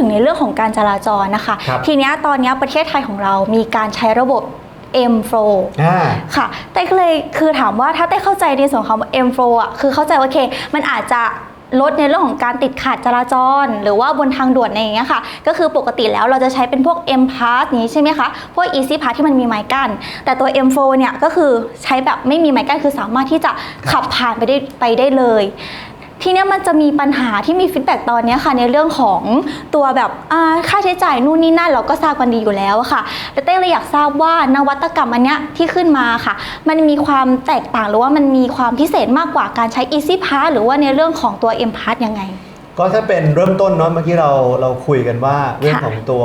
ถึงในเรื่องของการจราจรนะคะ ครับ ทีเนี้ยตอนเนี้ยประเทศไทยของเรามีการใช้ระบบ M Flow อ่า ค่ะเต้ก็เลยคือถามว่าถ้าเต้เข้าใจในส่วนของ M Flow อะคือเข้าใจว่าโอเค มันอาจจะลดในเรื่องของการติดขัดจราจร หรือว่าบนทางด่วนอะไรอย่างเงี้ยค่ะ ก็คือปกติแล้วเราจะใช้เป็นพวก M Pass นี้ใช่ไหมคะ พวก Easy Pass ที่มันมีไม้กั้นแต่ตัว M Flow เนี่ยก็คือใช้แบบไม่มีไม้กั้นคือสามารถที่จะขับผ่านไปได้ไปได้เลย ทีเนี้ยมันจะมีปัญหาที่มีฟีดแบ็ตอนเนี้ยค่ะในเรื่องของตัวแบบอ่าค่าใช้จ่ายนู่นนี่นั่นเราก็ทราบกันดีอยู่แล้วอะค่ะแต่เต้เลยอยากทราบว่านวัตกรรมอันเนี้ยที่ขึ้นมาค่ะ มันมีความแตกต่างหรือว่ามันมีความพิเศษมากกว่าการใช้ Easy Pass หรือว่าในเรื่องของตัว M Pass ยังไง ก็ถ้าเป็นเริ่มต้นเนาะเมื่อกี้เราเราคุยกันว่าเรื่องของตัว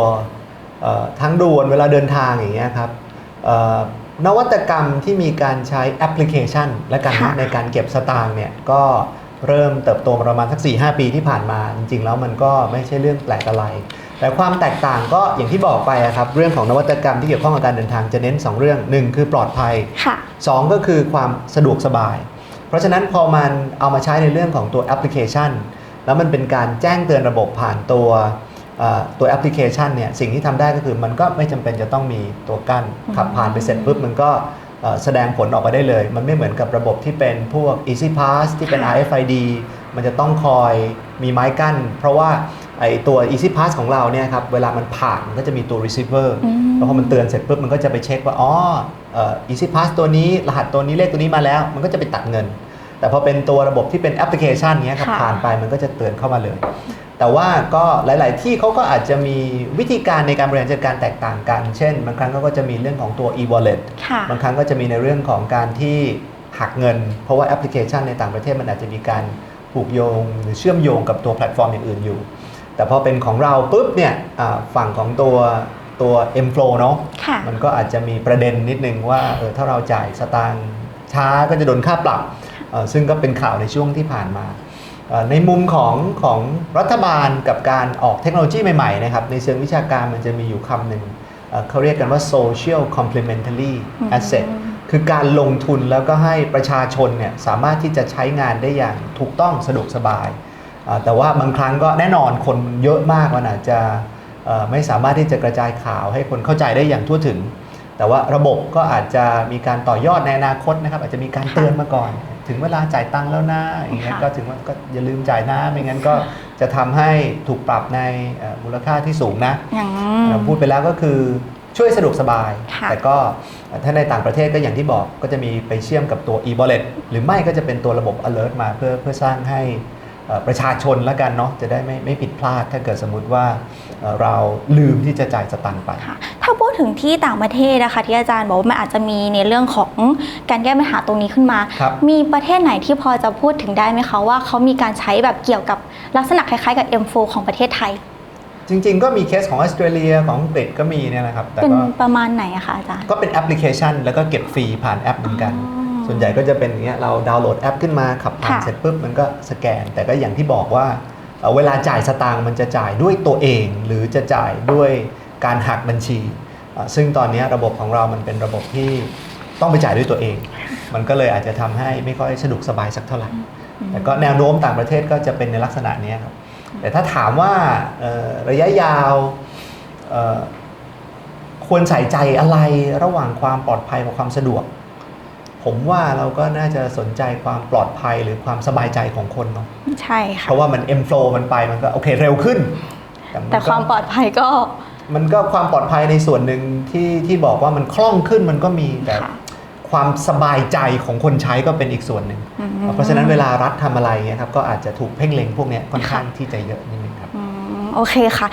เอ่อทางด่วนเวลาเดินทางอย่างเงี้ยครับเอ่อนวัตกรรมที่มีการใช้แอปพลิเคชัน และกันค่ะนะในการเก็บสตางค์เนี่ยก็ เริ่มเติบโตมาประมาณสัก4-5 ปีที่ผ่านมา จริง ๆ แล้วมันก็ไม่ใช่เรื่องแปลกอะไร แต่ความแตกต่างก็อย่างที่บอกไปอะครับเรื่องของนวัตกรรมที่เกี่ยวข้องกับการเดินทางจะเน้น 2 เรื่องหนึ่งคือปลอดภัยค่ะสองก็คือความสะดวกสบาย เพราะฉะนั้นพอมันเอามาใช้ในเรื่องของตัวแอปพลิเคชัน แล้วมันเป็นการแจ้งเตือนระบบผ่านตัวเอ่อตัวแอปพลิเคชันเนี่ยสิ่งที่ทำได้ก็คือมันก็ไม่จำเป็นจะต้องมีตัวกั้นอืมขับผ่านไปเสร็จปุ๊บมันก็เอ่อ แสดงผลออกไปได้เลย มันไม่เหมือนกับระบบที่เป็นพวก Easy Pass ที่เป็น RFID มันจะต้องคอยมีไม้กั้น เพราะว่าไอตัว Easy Pass ของเราเนี่ยครับเวลามันผ่านมันก็จะมีตัว receiver อืมแล้วพอมันเตือนเสร็จปุ๊บมันก็จะไปเช็คว่าอ๋อเอ่อ Easy Pass ตัวนี้รหัสตัวนี้เลขตัวนี้มาแล้ว มันก็จะไปตัดเงิน แต่พอเป็นตัวระบบที่เป็นแอปพลิเคชันเนี้ยครับค่ะผ่านไปมันก็จะเตือนเข้ามาเลย แต่ว่าก็หลาย ๆ ที่เขาก็อาจจะมีวิธีการในการบริหารจัดการแตกต่างกัน เช่น บางครั้งเขาก็จะมีเรื่องของตัว e-wallet ค่ะบางครั้งก็จะมีในเรื่องของการที่หักเงิน เพราะว่าแอปพลิเคชันในต่างประเทศมันอาจจะมีการผูกโยง หรือเชื่อมโยงกับตัวแพลตฟอร์มอย่างอื่นอยู่ แต่พอเป็นของเราปุ๊บเนี่ยอ่าฝั่งของตัวตัว M Flow เนาะค่ะมันก็อาจจะมีประเด็นนิดนึงว่าเออถ้าเราจ่ายสตางค์ช้าก็จะโดนค่าปรับเอ่อซึ่งก็เป็นข่าวในช่วงที่ผ่านมาเอ่อ ในมุมของของรัฐบาลกับการออกเทคโนโลยีใหม่ๆนะครับในเชิงวิชาการมันจะมีอยู่คำหนึ่งเอ่อเขาเรียกกันว่า social complementary อืม asset คือการลงทุนแล้วก็ให้ประชาชนเนี่ยสามารถที่จะใช้งานได้อย่างถูกต้องสะดวกสบายอ่าแต่ว่าบางครั้งก็แน่นอนคนเยอะมากมันอาจจะเอ่อไม่สามารถที่จะกระจายข่าวให้คนเข้าใจได้อย่างทั่วถึง แต่ว่าระบบก็อาจจะมีการต่อยอดในอนาคตนะครับอาจจะมีการเตือนมาก่อน ถึงเวลาจ่ายตังค์แล้วนะอย่างเงี้ยค่ะก็ถึงว่าก็อย่าลืมจ่ายนะไม่งั้นก็จะทำให้ถูกปรับในเอ่อมูลค่าที่สูงนะ อย่าง เราพูดไปแล้วก็คือช่วยสะดวกสบาย ค่ะ แต่ก็ถ้าในต่างประเทศก็อย่างที่บอกก็จะมีไปเชื่อมกับตัว e-wallet หรือไม่ก็จะเป็นตัวระบบ alert มาเพื่อเพื่อสร้างให้เอ่อ ประชาชนละกันเนาะจะได้ไม่ไม่ผิดพลาด ถ้าเกิดสมมุติว่าเอ่อเราลืมที่จะจ่ายสตังค์ไปค่ะถ้าพูดถึงที่ต่างประเทศนะคะที่อาจารย์บอกว่ามันอาจจะมีในเรื่องของการแก้ปัญหาตรงนี้ขึ้นมาครับมีประเทศไหนที่พอจะพูดถึงได้ไหมคะว่าเขามีการใช้แบบเกี่ยวกับลักษณะคล้ายๆกับ M4 ของประเทศไทย จริง ๆ ก็มีเคสของออสเตรเลียของอังกฤษก็มีเนี่ยนะครับแต่เป็นก็ประมาณไหนอะคะอาจารย์ก็เป็นแอปพลิเคชัน แล้วก็เก็บฟรีผ่านแอปเหมือนกันอ๋อ ส่วนใหญ่ก็จะเป็นอย่างเงี้ยเราดาวน์โหลดแอปขึ้นมาขับผ่านค่ะ เสร็จปุ๊บมันก็สแกน แต่ก็อย่างที่บอกว่าเอ่อเวลาจ่ายสตางค์มันจะจ่ายด้วยตัวเอง หรือจะจ่ายด้วยการหักบัญชีเอ่อซึ่งตอนเนี้ยระบบของเรามันเป็นระบบที่ต้องไปจ่ายด้วยตัวเอง มันก็เลยอาจจะทำให้ไม่ค่อยสะดวกสบายสักเท่าไหร่ แต่ก็แนวโน้มต่างประเทศก็จะเป็นในลักษณะเนี้ยครับ แต่ถ้าถามว่าเอ่อระยะยาวเอ่อควรใส่ใจอะไรระหว่างความปลอดภัยกับความสะดวก ผมว่าเราก็น่าจะสนใจความปลอดภัยหรือความสบายใจของคนเนาะใช่ค่ะเพราะว่ามัน M flow มันไปมันก็โอเคเร็วขึ้นนแต่ก็ความปลอดภัยก็มันก็ความปลอดภัยในส่วนหนึ่งที่ที่บอกว่ามันคล่องขึ้นมันก็มีแต่ค่ะความสบายใจของคนใช้ก็เป็นอีกส่วนหนึ่งอืมเพราะฉะนั้นเวลารัฐทำอะไรเนี่ยครับก็อาจจะถูกเพ่งเล็งพวกเนี้ยค่อนข้างที่จะเยอะนิดนึงครับอืมโอเคค่ะ